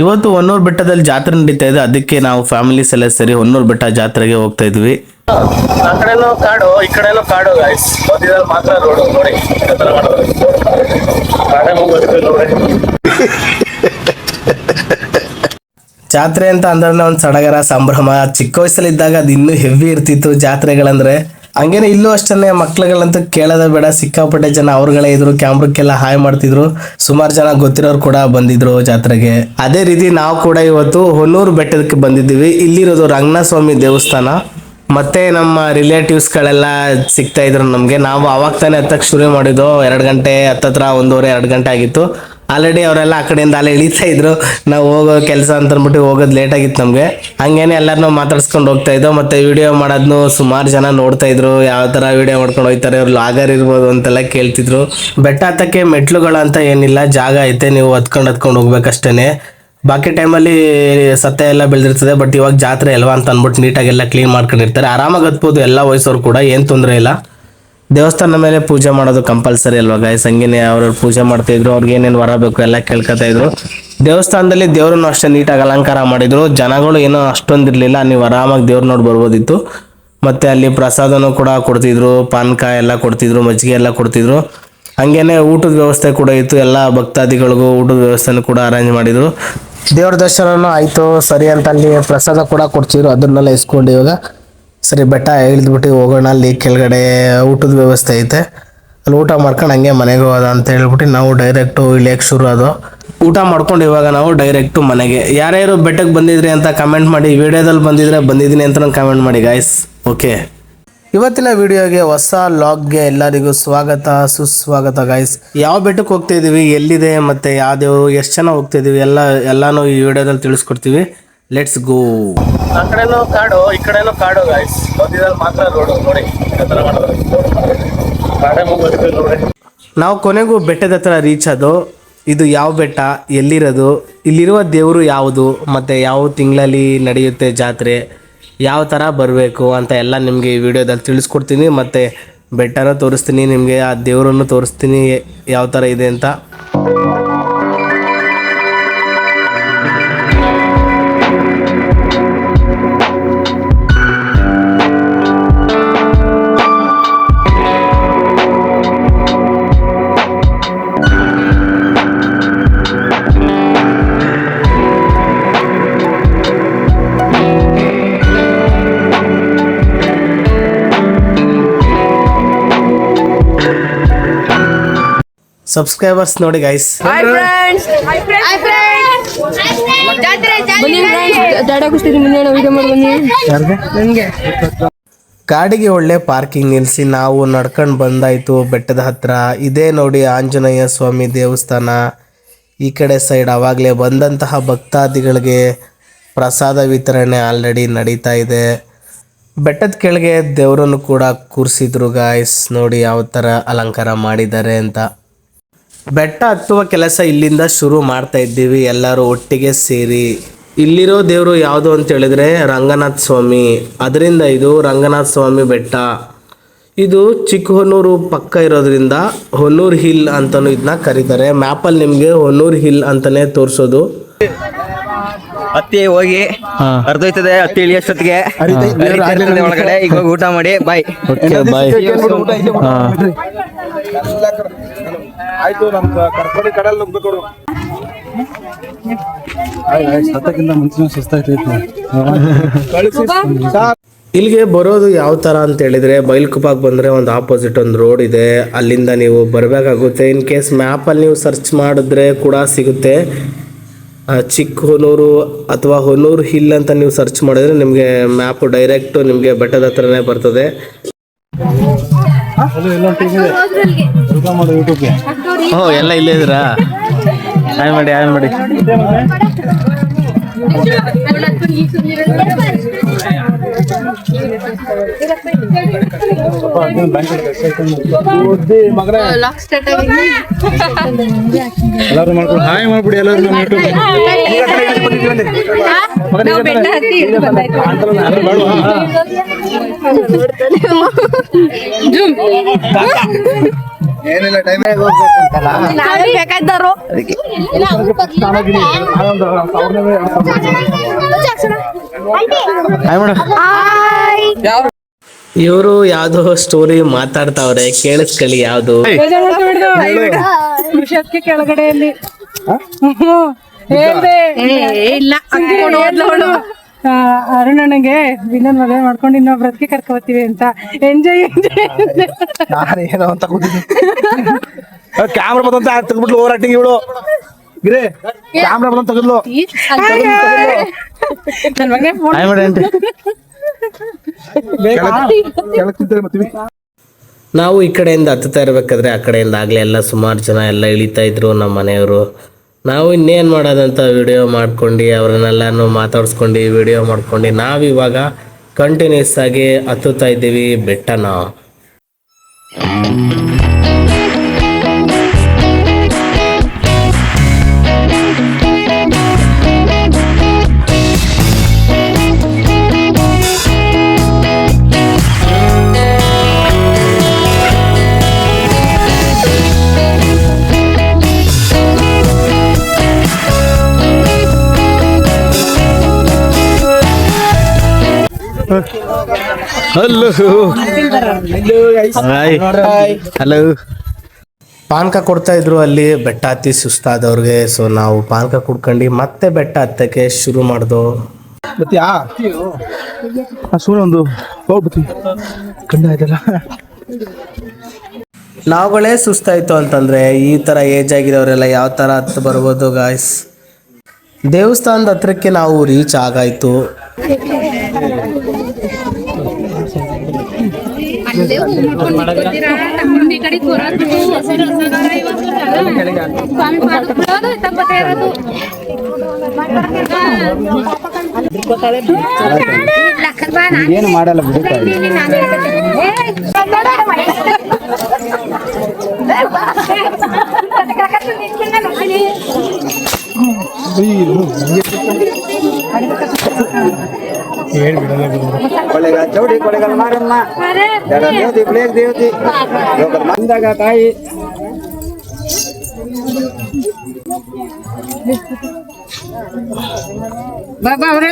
ಇವತ್ತು ಹೊನ್ನೂರು ಬೆಟ್ಟದಲ್ಲಿ ಜಾತ್ರೆ ನಡೀತಾ ಇದೆ. ಅದಕ್ಕೆ ನಾವು ಫ್ಯಾಮಿಲೀಸ್ ಎಲ್ಲ ಸರಿ ಹೊನ್ನೂರು ಬೆಟ್ಟ ಜಾತ್ರೆಗೆ ಹೋಗ್ತಾ ಇದ್ವಿ. ಆ ಕಡೆನೂ ಕಾಡು ಈ ಕಡೆನೂ ಕಾಡು ಗಾಯ್ಸ್ ಮಧ್ಯದಲ್ಲಿ ಮಾತ್ರ ರೋಡ್ ನೋಡಿ. ಯಾವ ತರ ಮಾಡೋದು. ಕಾಡೇ ಮುಗ್ದೋಗಿದೆ ನೋಡಿ. ಜಾತ್ರೆ ಅಂತ ಅಂದ್ರೆ ಒಂದು ಸಡಗರ ಸಂಭ್ರಮ. ಚಿಕ್ಕ ವಯಸ್ಸಲ್ಲಿ ಇದ್ದಾಗ ಅದು ಇನ್ನೂ ಹೆವಿ ಇರ್ತಿತ್ತು ಜಾತ್ರೆಗಳಂದ್ರೆ. ಹಂಗೇನೆ ಇಲ್ಲೂ ಅಷ್ಟೇ ಮಕ್ಳುಗಳಂತೂ ಕೇಳೋದ ಬೇಡ. ಸಿಕ್ಕಾಪಟ್ಟೆ ಜನ ಅವ್ರುಗಳೇ ಇದ್ರು, ಕ್ಯಾಮ್ರಕ್ಕೆಲ್ಲ ಹಾಯ್ ಮಾಡ್ತಿದ್ರು. ಸುಮಾರು ಜನ ಗೊತ್ತಿರೋರು ಕೂಡ ಬಂದಿದ್ರು ಜಾತ್ರೆಗೆ. ಅದೇ ರೀತಿ ನಾವು ಕೂಡ ಇವತ್ತು ಹೊನ್ನೂರು ಬೆಟ್ಟದಕ್ಕೆ ಬಂದಿದ್ದೀವಿ. ಇಲ್ಲಿರೋದು ರಂಗನಾಥ ಸ್ವಾಮಿ ದೇವಸ್ಥಾನ. ಮತ್ತೆ ನಮ್ಮ ರಿಲೇಟಿವ್ಸ್ ಗಳೆಲ್ಲ ಸಿಗ್ತಾ ಇದ್ರು ನಮಗೆ. ನಾವು ಅವಾಗ ತಾನೇ ಹತ್ತಕ್ಕೆ ಶುರು ಮಾಡಿದ್ದು. ಎರಡು ಗಂಟೆ ಹತ್ತತ್ರ, ಒಂದೂವರೆ, ಎರಡು ಗಂಟೆ ಆಗಿತ್ತು. ಆಲ್ರೆಡಿ ಅವರೆಲ್ಲ ಆ ಕಡೆಯಿಂದ ಅಲ್ಲೇ ಇಳಿತಾ ಇದ್ರು. ನಾವು ಹೋಗೋ ಕೆಲಸ ಅಂತ ಅಂದ್ಬಿಟ್ಟು ಹೋಗೋದು ಲೇಟ್ ಆಗಿತ್ತು ನಮಗೆ. ಹಂಗೇನೆ ಎಲ್ಲರನ್ನೂ ಮಾತಾಡ್ಸ್ಕೊಂಡು ಹೋಗ್ತಾ ಇದ್ದೋ, ಮತ್ತೆ ವಿಡಿಯೋ ಮಾಡೋದನ್ನು ಸುಮಾರು ಜನ ನೋಡ್ತಾ ಇದ್ರು. ಯಾವ ಥರ ವಿಡಿಯೋ ಮಾಡ್ಕೊಂಡು ಹೋಗ್ತಾರೆ ಅವ್ರು ಲಾಗರ್ ಇರ್ಬೋದು ಅಂತೆಲ್ಲ ಕೇಳ್ತಿದ್ರು. ಬೆಟ್ಟ ಹತ್ತಕ್ಕೆ ಮೆಟ್ಲುಗಳು ಅಂತ ಏನಿಲ್ಲ, ಜಾಗ ಐತೆ, ನೀವು ಹತ್ಕೊಂಡು ಹತ್ಕೊಂಡು ಹೋಗ್ಬೇಕಷ್ಟೇ ಬಾಕಿ ಟೈಮಲ್ಲಿ ಸತ್ಯ ಎಲ್ಲ ಬೆಳೆದಿರ್ತದೆ ಬಟ್ ಇವಾಗ ಜಾತ್ರೆ ಅಲ್ವಾ ಅಂತ ಅಂದ್ಬಿಟ್ಟು ನೀಟಾಗೆಲ್ಲ ಕ್ಲೀನ್ ಮಾಡ್ಕೊಂಡಿರ್ತಾರೆ. ಆರಾಮಾಗಿ ಹತ್ಬೋದು, ಎಲ್ಲ ವಯಸ್ಸವ್ರು ಕೂಡ, ಏನು ತೊಂದರೆ ಇಲ್ಲ. ದೇವಸ್ಥಾನ ಮೇಲೆ ಪೂಜೆ ಮಾಡೋದು ಕಂಪಲ್ಸರಿ ಅಲ್ವಾ ಗಾಯಸ್ ಹಂಗೇನೆ ಅವ್ರವ್ರು ಪೂಜೆ ಮಾಡ್ತಾ ಇದ್ರು, ಅವ್ರಿಗೆ ಏನೇನು ವರ ಬೇಕು ಎಲ್ಲ ಕೇಳ್ಕೊತಾ ಇದ್ರು. ದೇವಸ್ಥಾನದಲ್ಲಿ ದೇವ್ರನ್ನು ಅಷ್ಟೇ ನೀಟಾಗಿ ಅಲಂಕಾರ ಮಾಡಿದ್ರು. ಜನಗಳು ಏನೋ ಅಷ್ಟೊಂದಿರ್ಲಿಲ್ಲ ನೀವು ಆರಾಮಾಗಿ ದೇವ್ರ ನೋಡಿ ಬರ್ಬೋದಿತ್ತು. ಮತ್ತೆ ಅಲ್ಲಿ ಪ್ರಸಾದನೂ ಕೂಡ ಕೊಡ್ತಿದ್ರು ಪಾನಕ ಎಲ್ಲ ಕೊಡ್ತಿದ್ರು, ಮಜ್ಜಿಗೆ ಎಲ್ಲ ಕೊಡ್ತಿದ್ರು. ಹಂಗೇನೆ ಊಟದ ವ್ಯವಸ್ಥೆ ಕೂಡ ಇತ್ತು, ಎಲ್ಲ ಭಕ್ತಾದಿಗಳಿಗೂ ಊಟದ ವ್ಯವಸ್ಥೆನೂ ಕೂಡ ಅರೇಂಜ್ ಮಾಡಿದ್ರು. ದೇವ್ರ ದರ್ಶನನೂ ಆಯಿತು, ಸರಿ ಅಂತ ಅಲ್ಲಿ ಪ್ರಸಾದ ಕೂಡ ಕೊಡ್ತಿದ್ರು ಅದನ್ನೆಲ್ಲ ಇಸ್ಕೊಂಡು ಇವಾಗ ಸರಿ, ಬೆಟ್ಟ ಇಳಿದ್ಬಿಟ್ಟು ಹೋಗೋಣ, ಅಲ್ಲಿ ಕೆಳಗಡೆ ಊಟದ ವ್ಯವಸ್ಥೆ ಐತೆ. ಅಲ್ಲಿ ಊಟ ಮಾಡ್ಕೊಂಡು ಹಂಗೆ ಮನೆಗೆ ಹೋದ ಅಂತ ಹೇಳ್ಬಿಟ್ಟು ನಾವು ಡೈರೆಕ್ಟು ಇಳಿಯಕ್ಕೆ ಶುರು ಅದು. ಊಟ ಮಾಡ್ಕೊಂಡು ಇವಾಗ ನಾವು ಡೈರೆಕ್ಟು ಮನೆಗೆ. ಯಾರ್ಯಾರು ಬೆಟ್ಟಕ್ಕೆ ಬಂದಿದ್ರಿ ಅಂತ ಕಮೆಂಟ್ ಮಾಡಿ, ವಿಡಿಯೋದಲ್ಲಿ ಬಂದಿದ್ರೆ ಬಂದಿದ್ದೀನಿ ಅಂತ ಕಮೆಂಟ್ ಮಾಡಿ ಗಾಯ್ಸ್ ಓಕೆ ಇವತ್ತಿನ ವಿಡಿಯೋಗೆ ಹೊಸ ಲಾಗ್ಗೆ ಎಲ್ಲರಿಗೂ ಸ್ವಾಗತ, ಸುಸ್ವಾಗತ ಗಾಯ್ಸ್ ಯಾವ ಬೆಟ್ಟಕ್ಕೆ ಹೋಗ್ತಾ ಇದೀವಿ, ಎಲ್ಲಿದೆ, ಮತ್ತು ಯಾವ ದೇವರು ಎಷ್ಟು ಜನ ಹೋಗ್ತಾ ಇದೀವಿ, ಎಲ್ಲ, ಎಲ್ಲನೂ ಈ ವಿಡಿಯೋದಲ್ಲಿ ತಿಳಿಸ್ಕೊಡ್ತೀವಿ. ಲೆಟ್ಸ್ ಗೋ ಆ ಕಡೆನೂ ಕಾಡು ಈ ಕಡೆನೂ ಕಾಡು ಗಾಯ್ಸ್ ಮಧ್ಯದಲ್ಲಿ ಮಾತ್ರ ರೋಡ್ ನೋಡಿ. ಮಾಡೋದು. ಕಾಡೇ ಮುಗ್ದೋಗಿದೆ ನೋಡಿ ನಾವು ಕೊನೆಗೂ ಬೆಟ್ಟದ ಹತ್ರ ರೀಚ್ ಆದೋ ಇದು ಯಾವ ಬೆಟ್ಟ ಎಲ್ಲಿರೋದು ಇಲ್ಲಿರುವ ದೇವರು ಯಾವುದು ಮತ್ತು ಯಾವ ತಿಂಗಳಲ್ಲಿ ನಡೆಯುತ್ತೆ ಜಾತ್ರೆ ಯಾವ ಥರ ಬರಬೇಕು ಅಂತ ಎಲ್ಲ ನಿಮಗೆ ಈ ವಿಡಿಯೋದಲ್ಲಿ ತಿಳಿಸ್ಕೊಡ್ತೀನಿ ಮತ್ತು ಬೆಟ್ಟನೂ ತೋರಿಸ್ತೀನಿ ನಿಮಗೆ ಆ ದೇವರನ್ನು ತೋರಿಸ್ತೀನಿ ಯಾವ ಥರ ಇದೆ ಅಂತ. ಮಾಡಿ ನೋಡಿ ಗೈಸ್ ಕಾಡಿಗೆ ಒಳ್ಳೆ ಪಾರ್ಕಿಂಗ್ ನಿಲ್ಲಿಸಿ ನಾವು ನಡ್ಕೊಂಡು ಬಂದಾಯ್ತು ಬೆಟ್ಟದ ಹತ್ರ. ಇದೇ ನೋಡಿ ಆಂಜನೇಯ ಸ್ವಾಮಿ ದೇವಸ್ಥಾನ. ಈ ಕಡೆ ಸೈಡ್ ಆವಾಗಲೇ ಬಂದಂತಹ ಭಕ್ತಾದಿಗಳಿಗೆ ಪ್ರಸಾದ ವಿತರಣೆ ಆಲ್ರೆಡಿ ನಡೀತಾ ಇದೆ. ಬೆಟ್ಟದ ಕೆಳಗೆ ದೇವರನ್ನು ಕೂಡ ಕೂರಿಸಿದ್ರು ಗಾಯ್ಸ್ ನೋಡಿ ಯಾವ ಥರ ಅಲಂಕಾರ ಮಾಡಿದ್ದಾರೆ ಅಂತ. ಬೆಟ್ಟ ಹತ್ತುವ ಕೆಲಸ ಇಲ್ಲಿಂದ ಶುರು ಮಾಡ್ತಾ ಇದ್ದೀವಿ ಎಲ್ಲರೂ ಒಟ್ಟಿಗೆ ಸೇರಿ. ಇಲ್ಲಿರೋ ದೇವರು ಯಾವುದು ಅಂತ ಹೇಳಿದ್ರೆ ರಂಗನಾಥ ಸ್ವಾಮಿ. ಅದರಿಂದ ಇದು ರಂಗನಾಥ ಸ್ವಾಮಿ ಬೆಟ್ಟ. ಇದು ಚಿಕ್ಕಹೊನ್ನೂರು ಪಕ್ಕ ಇರೋದ್ರಿಂದ ಹೊನ್ನೂರು ಹಿಲ್ ಅಂತಲೂ ಇದನ್ನ ಕರೀತಾರೆ. ಮ್ಯಾಪಲ್ಲಿ ನಿಮಗೆ ಹೊನ್ನೂರು ಹಿಲ್ ಅಂತಲೇ ತೋರಿಸೋದು. ಹತ್ತಿ ಹೋಗಿ ಅರ್ಧೋಯ್ತದೆ ಹತ್ತಿ ಇಳಿಯೋಷ್ಟೊತ್ತಿಗೆ ಒಳಗಡೆ. ಈಗ ಹೋಗಿ ಊಟ ಮಾಡಿ ಬಾಯ್. ಬಾಯ್. ಆಯ್ತು ನಮ್ ಕರ್ಕೊಂಡು ಕಡಲ್ ನುಗ್ಬೇಕು ಸತ್ತಕ್ಕಿಂತ ಇಲ್ಲಿಗೆ ಬರೋದು ಯಾವ ಥರ ಅಂತ ಹೇಳಿದ್ರೆ ಬೈಲ್ಕುಪಾಕ್ ಬಂದರೆ ಒಂದು ಆಪೋಸಿಟ್ ಒಂದು ರೋಡ್ ಇದೆ. ಅಲ್ಲಿಂದ ನೀವು ಬರಬೇಕಾಗುತ್ತೆ. ಇನ್ ಕೇಸ್ ಮ್ಯಾಪಲ್ಲಿ ನೀವು ಸರ್ಚ್ ಮಾಡಿದ್ರೆ ಕೂಡ ಸಿಗುತ್ತೆ. ಚಿಕ್ಕ ಹೊನ್ನೂರು ಅಥವಾ ಹೊನ್ನೂರು ಹಿಲ್ ಅಂತ ನೀವು ಸರ್ಚ್ ಮಾಡಿದ್ರೆ ನಿಮಗೆ ಮ್ಯಾಪ್ ಡೈರೆಕ್ಟ್ ನಿಮಗೆ ಬೆಟ್ಟದ ಹತ್ರನೇ ಬರ್ತದೆ. ಹ್ಞೂ ಎಲ್ಲ ಇಲ್ಲೇ ಇದ್ದೀರಾ? ಆಯ್ ಮಾಡಿ ಆಯ್ ಮಾಡಿ. ಎಲ್ಲಾರು ಮಾಡ್ಕೊಂಡು. ಹಾಯ್ ಮಾಡ್ಬಿಡಿ ಎಲ್ಲರೂ ನಮ್ಮ ಯೂಟ್ಯೂಬ್ ನಾವು ಟೈಮ್ ನಾವೇ. ಇವರು ಯಾವ್ದೋ ಸ್ಟೋರಿ ಮಾತಾಡ್ತಾವ್ರೆ ಕೇಳಿಸ್ಕೊಳ್ಳಿ ಯಾವ್ದು. ಕೃಷಿ ಕೆಳಗಡೆಯಲ್ಲಿ. ಹೇಳ್ದೆ. ಇಲ್ಲ. ಆ, ಅರುಣಣ್ಣಗೆ ವಿನನ್ ಮದುವೆ ಮಾಡ್ಕೊಂಡು ಇನ್ನೊಬ್ರದ್ಕೆ ಕರ್ಕೋತೀವಿ ಅಂತ. ಎಂಜಾಯ್ ಎಂಜಾಯ್ ನಾನೇನೋ ಅಂತ ಕೂತಿದ್ದೆ ಕ್ಯಾಮ್ರಾ ಬಂದಂತ ತೆಗ್ದ್ಬಿಟ್ಲು ಓವರ್ ಆಕ್ಟಿಂಗ್ ಇವಳು ಗಿರೇ ಕ್ಯಾಮ್ರಾ ಬಂದಂತ ತೆಗೆದ್ಲು. ನನ್ ಮಗನೇ ಫೋನ್ ನಾವು ಈ ಕಡೆಯಿಂದ ಹತ್ತುತ್ತಾ ಇರ್ಬೇಕಾದ್ರೆ ಆ ಕಡೆಯಿಂದ ಆಗ್ಲೇ ಎಲ್ಲ ಸುಮಾರು ಜನ ಎಲ್ಲ ಇಳಿತಾ ಇದ್ರು ನಮ್ಮ ಮನೆಯವರು. ನಾವು ಇನ್ನೇನು ಮಾಡೋದಂತ ವಿಡಿಯೋ ಮಾಡ್ಕೊಂಡು, ಅವ್ರನ್ನೆಲ್ಲನೂ ಮಾತಾಡ್ಸ್ಕೊಂಡು ವಿಡಿಯೋ ಮಾಡ್ಕೊಂಡು, ನಾವಿವಾಗ ಕಂಟಿನ್ಯೂಸ್ ಆಗಿ ಹತ್ತುತ್ತಾ ಇದ್ದೀವಿ ಬೆಟ್ಟನ. ಹಲೋ ಹಾಯ್ ಹಲೋ ಪಾನಕ ಕೊಡ್ತಾ ಇದ್ರು ಅಲ್ಲಿ ಬೆಟ್ಟ ಹತ್ತಿ ಸುಸ್ತಾದವ್ರಿಗೆ. ಸೊ ನಾವು ಪಾನಕ ಕುಡ್ಕೊಂಡು ಮತ್ತೆ ಬೆಟ್ಟ ಹತ್ತಕ್ಕೆ ಶುರು ಮಾಡ್ದು. ಆ ಒಂದು ಹೋಗ್ಬತ್ತಿ ಕಂಡ ಆಯ್ತಲ್ಲ ನಾವುಗಳೇ ಸುಸ್ತಾಯ್ತು ಅಂತಂದ್ರೆ ಈ ತರ ಏಜ್ ಆಗಿದವರೆಲ್ಲ ಯಾವ ತರ ಹತ್ತು ಬರ್ಬೋದು ಗಾಯ್ಸ್ ದೇವಸ್ಥಾನದ ಹತ್ರಕ್ಕೆ ನಾವು ರೀಚ್ ಆಗಾಯ್ತು. ಏನು ಮಾಡಲ್ಲ ಬಿಡುತ್ತಾ ಕೊಳ್ಳೆಗಾಲ ಚೌಡಿ ಕೊಳ್ಳೆಗಾಲ ಮಾರಮ್ಮ ಜಡ ದೇವತಿ ಬ್ಲೇಕ್ ದೇವತಿ ಲೋಕದ ಮಂದಾಗ ತಾಯಿ ಬಾಬಾ ಅವ್ರೇ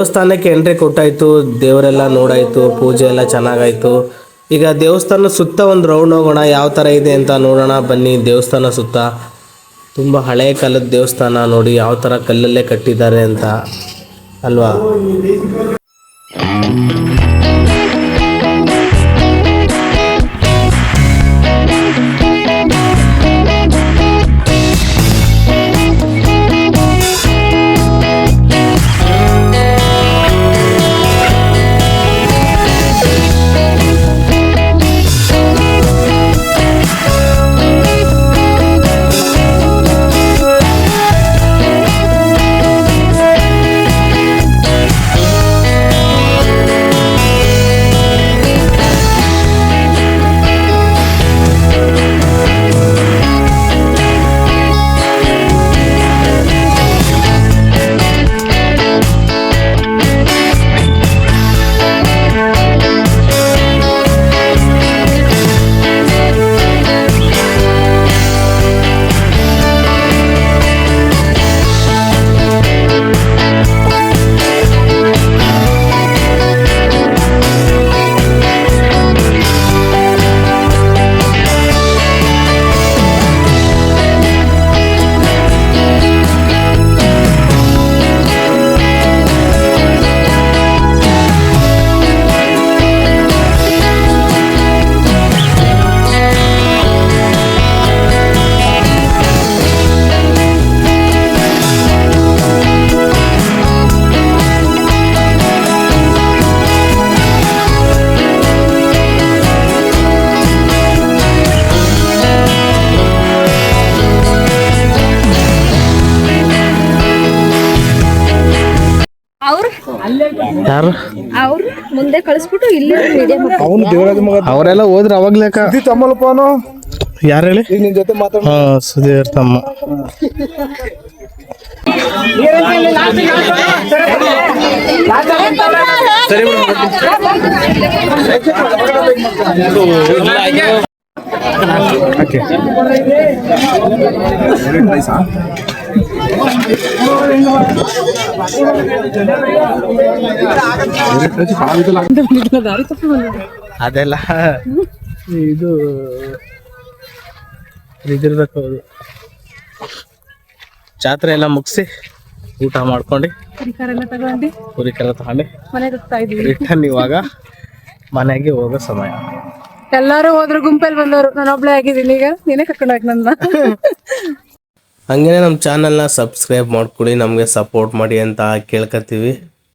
ದೇವಸ್ಥಾನಕ್ಕೆ ಎಂಟ್ರಿ ಕೊಟ್ಟಾಯಿತು, ದೇವರೆಲ್ಲ ನೋಡಾಯಿತು, ಪೂಜೆ ಎಲ್ಲ ಚೆನ್ನಾಗಾಯಿತು. ಈಗ ದೇವಸ್ಥಾನ ಸುತ್ತ ಒಂದು ರೌಂಡ್ ಹೋಗೋಣ, ಯಾವ ಥರ ಇದೆ ಅಂತ ನೋಡೋಣ. ಬನ್ನಿ, ದೇವಸ್ಥಾನ ಸುತ್ತ. ತುಂಬ ಹಳೆ ಕಾಲದ ದೇವಸ್ಥಾನ ನೋಡಿ, ಯಾವ ಥರ ಕಲ್ಲಲ್ಲೇ ಕಟ್ಟಿದ್ದಾರೆ ಅಂತ. ಅಲ್ವಾ? ಯಾರು? ಅವ್ರು ಮುಂದೆ ಕಳಿಸ್ಬಿಟ್ಟು ಇಲ್ಲಿ ಮೀಡಿಯಂ ಅವನು ದೇವರಾಜ ಮಗ. ಅವರೆಲ್ಲ ಹೋದ್ರೆ ಅವಾಗ್ಲೇಕ ಸುದ್ದಿ ತಮ್ಮಲ್ಲಪ್ಪ ಅವನು? ಯಾರು ಹೇಳಿ? ಈಗ ನಿನ್ ಜೊತೆ ಮಾತಾಡ ಹಾ ಸುಧೀರ್ ತಮ್ಮ. ಅದೆಲ್ಲ. ಇದು ಇದಿರ್ಬೇಕು ಅದು. ಜಾತ್ರೆ ಎಲ್ಲ ಮುಗಿಸಿ ಊಟ ಮಾಡ್ಕೊಂಡು ಪುರಿಕರ ತಗೊಂಡು ರಿಟರ್ನ್ ಇವಾಗ ಮನೆಗೆ ಹೋಗೋ ಸಮಯ. ಎಲ್ಲಾರು ಹೋದ್ರು ಗುಂಪಲ್ಲಿ ಬಂದವರು. ನಾನು ಒಬ್ಳೆ ಆಗಿದ್ದೀನಿ ಈಗ. ನೀನೇ ಕರ್ಕೊಂಡೋಗಿ ನನ್ನ. ಹಂಗೇನೆ ನಮ್ಮ ಚಾನಲ್ನ ಸಬ್ಸ್ಕ್ರೈಬ್ ಮಾಡ್ಕೊಡಿ ನಮಗೆ ಸಪೋರ್ಟ್ ಮಾಡಿ ಅಂತ ಕೇಳ್ಕೊತೀವಿ